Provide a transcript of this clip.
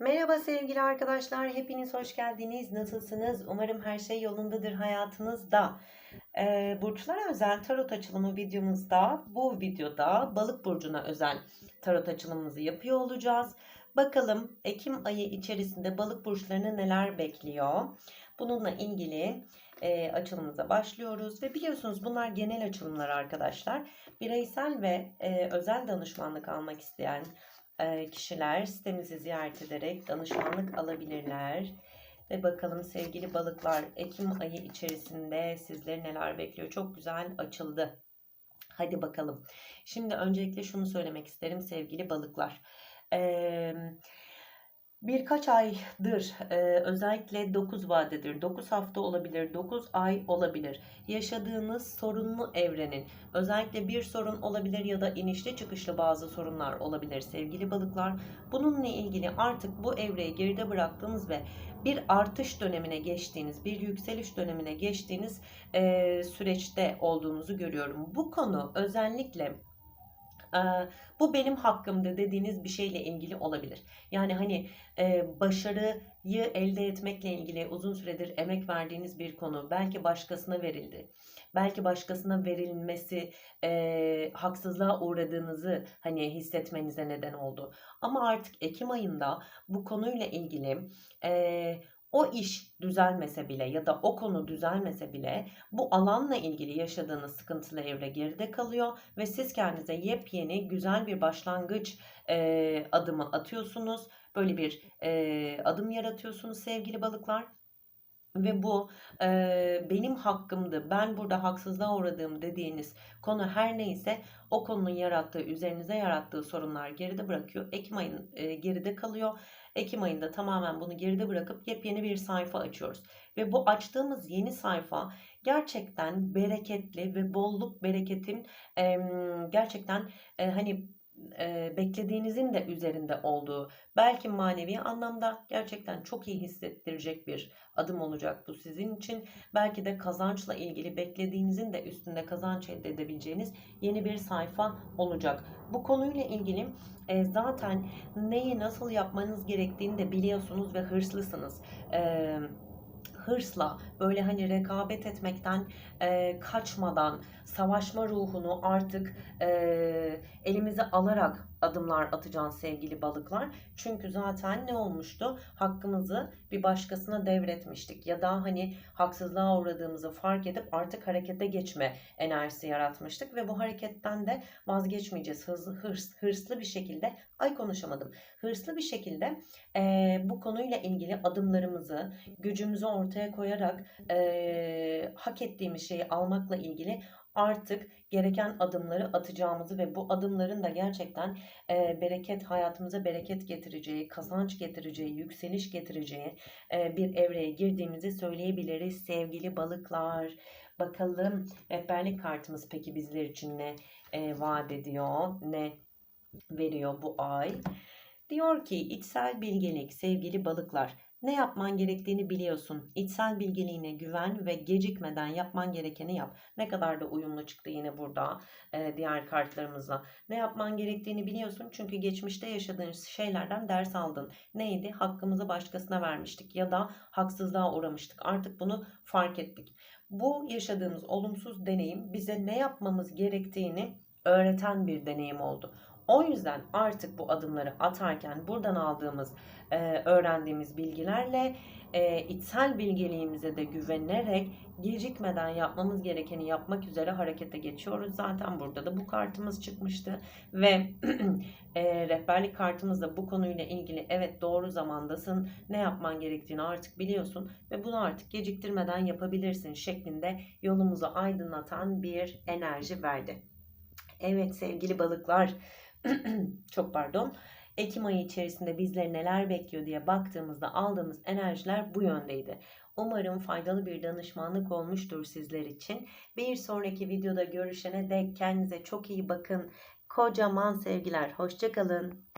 Merhaba sevgili arkadaşlar, hepiniz hoş geldiniz. Nasılsınız? Umarım her şey yolundadır hayatınızda. Ee, burçlara özel tarot açılımı videomuzda, bu videoda balık burcuna özel tarot açılımımızı yapıyor olacağız. Bakalım Ekim ayı içerisinde balık burçlarını neler bekliyor? Bununla ilgili e, açılımımıza başlıyoruz ve biliyorsunuz bunlar genel açılımlar arkadaşlar. Bireysel ve e, özel danışmanlık almak isteyen kişiler sitemizi ziyaret ederek danışmanlık alabilirler. Ve bakalım sevgili balıklar Ekim ayı içerisinde sizleri neler bekliyor. Çok güzel açıldı. Hadi bakalım. Şimdi öncelikle şunu söylemek isterim sevgili balıklar. Eee Birkaç aydır e, özellikle 9 vadedir, 9 hafta olabilir, 9 ay olabilir. Yaşadığınız sorunlu evrenin özellikle bir sorun olabilir ya da inişli çıkışlı bazı sorunlar olabilir sevgili balıklar. Bununla ilgili artık bu evreyi geride bıraktığınız ve bir artış dönemine geçtiğiniz, bir yükseliş dönemine geçtiğiniz e, süreçte olduğunuzu görüyorum. Bu konu özellikle bu benim hakkımdı dediğiniz bir şeyle ilgili olabilir. Yani hani başarıyı elde etmekle ilgili uzun süredir emek verdiğiniz bir konu belki başkasına verildi. Belki başkasına verilmesi e, haksızlığa uğradığınızı hani hissetmenize neden oldu. Ama artık Ekim ayında bu konuyla ilgili e, o iş düzelmese bile ya da o konu düzelmese bile bu alanla ilgili yaşadığınız sıkıntılı evre geride kalıyor ve siz kendinize yepyeni güzel bir başlangıç e, adımı atıyorsunuz. Böyle bir e, adım yaratıyorsunuz sevgili balıklar. Ve bu e, benim hakkımdı, ben burada haksızlığa uğradığım dediğiniz konu her neyse o konunun yarattığı, üzerinize yarattığı sorunlar geride bırakıyor. Ekim ayın e, geride kalıyor. Ekim ayında tamamen bunu geride bırakıp yepyeni bir sayfa açıyoruz. Ve bu açtığımız yeni sayfa gerçekten bereketli ve bolluk bereketin e, gerçekten e, hani e, beklediğinizin de üzerinde olduğu belki manevi anlamda gerçekten çok iyi hissettirecek bir adım olacak bu sizin için. Belki de kazançla ilgili beklediğinizin de üstünde kazanç elde edebileceğiniz yeni bir sayfa olacak. Bu konuyla ilgili e, zaten neyi nasıl yapmanız gerektiğini de biliyorsunuz ve hırslısınız. Eee hırsla böyle hani rekabet etmekten e, kaçmadan savaşma ruhunu artık e, elimize alarak adımlar atacağız sevgili balıklar. Çünkü zaten ne olmuştu? Hakkımızı bir başkasına devretmiştik ya da hani haksızlığa uğradığımızı fark edip artık harekete geçme enerjisi yaratmıştık ve bu hareketten de vazgeçmeyeceğiz. Hızlı, hırs, hırslı bir şekilde, ay konuşamadım. Hırslı bir şekilde e, bu konuyla ilgili adımlarımızı, gücümüzü ortaya koyarak e, hak ettiğimiz şeyi almakla ilgili artık gereken adımları atacağımızı ve bu adımların da gerçekten e, bereket hayatımıza bereket getireceği, kazanç getireceği, yükseliş getireceği e, bir evreye girdiğimizi söyleyebiliriz sevgili balıklar. Bakalım rehberlik kartımız peki bizler için ne e, vaat ediyor, ne veriyor bu ay? Diyor ki içsel bilgelik sevgili balıklar ne yapman gerektiğini biliyorsun. İçsel bilgeliğine güven ve gecikmeden yapman gerekeni yap. Ne kadar da uyumlu çıktı yine burada e, diğer kartlarımızla. Ne yapman gerektiğini biliyorsun çünkü geçmişte yaşadığın şeylerden ders aldın. Neydi? Hakkımızı başkasına vermiştik ya da haksızlığa uğramıştık. Artık bunu fark ettik. Bu yaşadığımız olumsuz deneyim bize ne yapmamız gerektiğini öğreten bir deneyim oldu. O yüzden artık bu adımları atarken buradan aldığımız, e, öğrendiğimiz bilgilerle e, içsel bilgeliğimize de güvenerek gecikmeden yapmamız gerekeni yapmak üzere harekete geçiyoruz. Zaten burada da bu kartımız çıkmıştı ve e, rehberlik kartımız da bu konuyla ilgili evet doğru zamandasın, ne yapman gerektiğini artık biliyorsun ve bunu artık geciktirmeden yapabilirsin şeklinde yolumuzu aydınlatan bir enerji verdi. Evet sevgili balıklar çok pardon. Ekim ayı içerisinde bizleri neler bekliyor diye baktığımızda aldığımız enerjiler bu yöndeydi. Umarım faydalı bir danışmanlık olmuştur sizler için. Bir sonraki videoda görüşene dek kendinize çok iyi bakın. Kocaman sevgiler. Hoşçakalın.